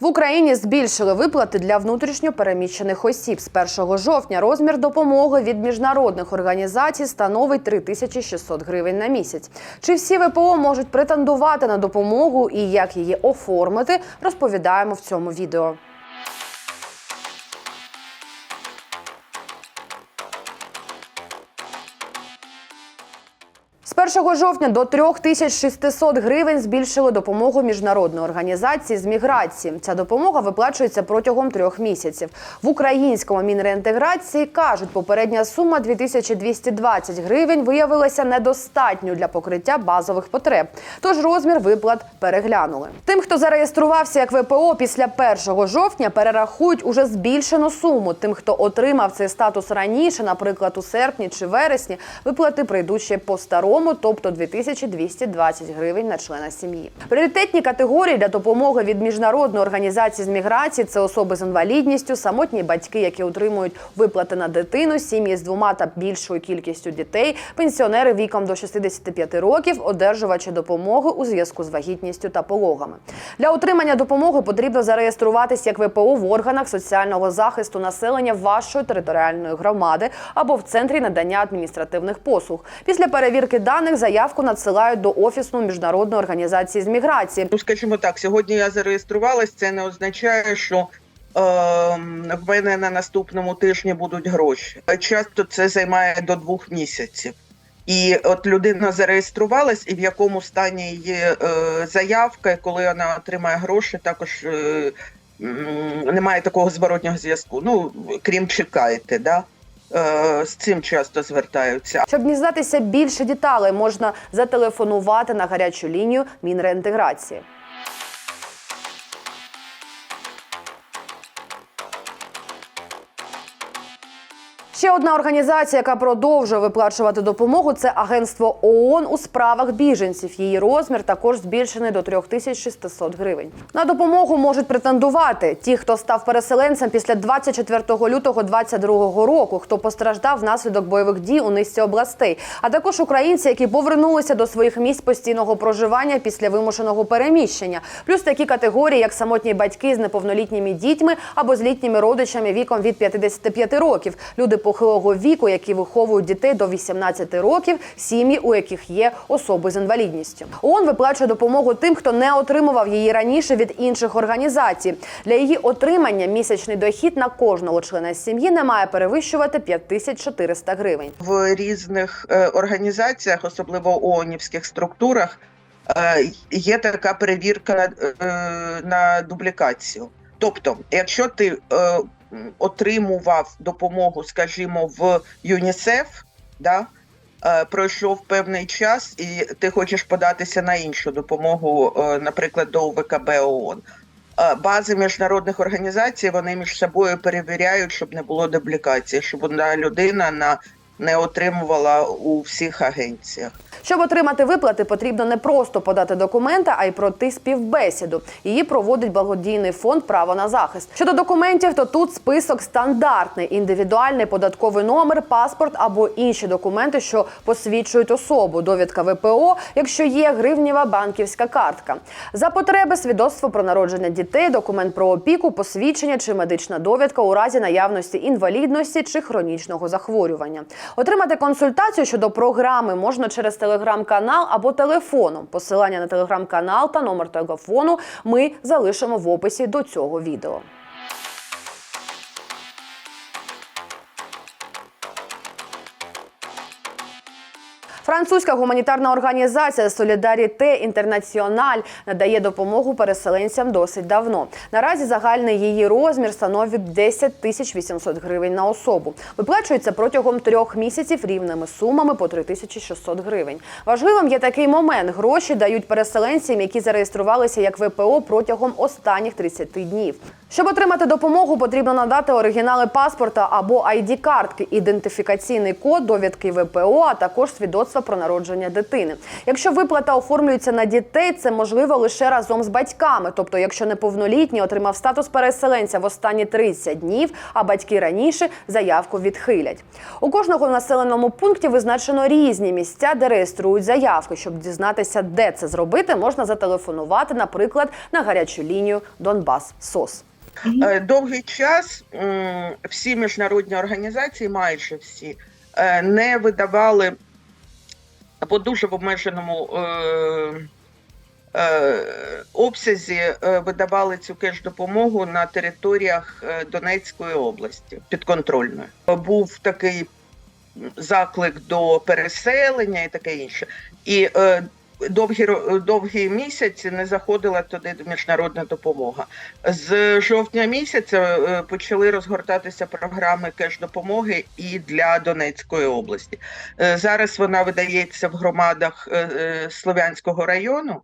В Україні збільшили виплати для внутрішньо переміщених осіб. З 1 жовтня розмір допомоги від міжнародних організацій становить 3600 гривень на місяць. Чи всі ВПО можуть претендувати на допомогу і як її оформити, розповідаємо в цьому відео. З 1 жовтня до 3600 гривень збільшили допомогу міжнародної організації з міграції. Ця допомога виплачується протягом трьох місяців. В українському мінреінтеграції кажуть, попередня сума 2220 гривень виявилася недостатньою для покриття базових потреб. Тож розмір виплат переглянули. Тим, хто зареєструвався як ВПО після 1 жовтня, перерахують уже збільшену суму. Тим, хто отримав цей статус раніше, наприклад, у серпні чи вересні, виплати прийдуть ще по старому, тобто 2220 гривень на члена сім'ї. Пріоритетні категорії для допомоги від міжнародної організації з міграції це особи з інвалідністю, самотні батьки, які отримують виплати на дитину, сім'ї з двома та більшою кількістю дітей, пенсіонери віком до 65 років, одержувачі допомоги у зв'язку з вагітністю та пологами. Для отримання допомоги потрібно зареєструватися як ВПО в органах соціального захисту населення вашої територіальної громади або в центрі надання адміністративних послуг. Після перевірки даних заявку надсилають до офісу міжнародної організації з міграції. Ну, скажімо так, сьогодні я зареєструвалась. Це не означає, що е, в мене на наступному тижні будуть гроші. Часто це займає до двох місяців. І от людина зареєструвалась, і в якому стані є е, заявка, коли вона отримає гроші, також е, немає такого зворотнього зв'язку. Ну крім чекаєте, да? Е, з цим часто звертаються. Щоб дізнатися більше деталей, можна зателефонувати на гарячу лінію Мінреінтеграції. Ще одна організація, яка продовжує виплачувати допомогу, це агентство ООН у справах біженців. Її розмір також збільшений до 3600 гривень. На допомогу можуть претендувати ті, хто став переселенцем після 24 лютого 2022 року, хто постраждав внаслідок бойових дій у низці областей, а також українці, які повернулися до своїх місць постійного проживання після вимушеного переміщення. Плюс такі категорії, як самотні батьки з неповнолітніми дітьми або з літніми родичами віком від 55 років, люди похилого віку, які виховують дітей до 18 років, сім'ї, у яких є особи з інвалідністю. ООН виплачує допомогу тим, хто не отримував її раніше від інших організацій. Для її отримання місячний дохід на кожного члена сім'ї не має перевищувати 5400 гривень. в різних е, організаціях, особливо ООНівських структурах, е, є така перевірка на, е, на дублікацію. Тобто, якщо ти отримував допомогу, скажімо, в ЮНІСЕФ, да, е, пройшов певний час, і ти хочеш податися на іншу допомогу, е, наприклад, до УВКБ ООН. Е, Бази міжнародних організацій вони між собою перевіряють, щоб не було дублікації, щоб одна людина на не отримувала у всіх агенціях. Щоб отримати виплати, потрібно не просто подати документи, а й пройти співбесіду. Її проводить благодійний фонд Право на захист. Щодо документів, то тут список стандартний: індивідуальний податковий номер, паспорт або інші документи, що посвідчують особу, довідка ВПО, якщо є гривнєва банківська картка. За потреби свідоцтво про народження дітей, документ про опіку, посвідчення чи медична довідка у разі наявності інвалідності чи хронічного захворювання. Отримати консультацію щодо програми можна через телеграм-канал або телефоном. Посилання на телеграм-канал та номер телефону ми залишимо в описі до цього відео. Французька гуманітарна організація Солідаріте Інтернаціональ надає допомогу переселенцям досить давно. Наразі загальний її розмір становить 10 тисяч 800 гривень на особу. Виплачується протягом трьох місяців рівними сумами по 3600 гривень. Важливим є такий момент: гроші дають переселенцям, які зареєструвалися як ВПО протягом останніх 30 днів. Щоб отримати допомогу, потрібно надати оригінали паспорта або id картки ідентифікаційний код, довідки ВПО, а також свідоцтва про народження дитини. Якщо виплата оформлюється на дітей, це можливо лише разом з батьками. Тобто, якщо неповнолітній отримав статус переселенця в останні 30 днів, а батьки раніше заявку відхилять. У кожного населеному пункті визначено різні місця, де реєструють заявки. Щоб дізнатися, де це зробити, можна зателефонувати, наприклад, на гарячу лінію Донбас СОС. Е, Довгий час всі міжнародні організації, майже всі, е, не видавали або дуже в обмеженому е, обсязі видавали цю кеш-допомогу на територіях Донецької області підконтрольної. Був такий заклик до переселення і таке інше. І довгі, довгі місяці не заходила туди міжнародна допомога. З жовтня місяця е, почали розгортатися програми кеш-допомоги і для Донецької області. Е, Зараз вона видається в громадах е, Слов'янського району.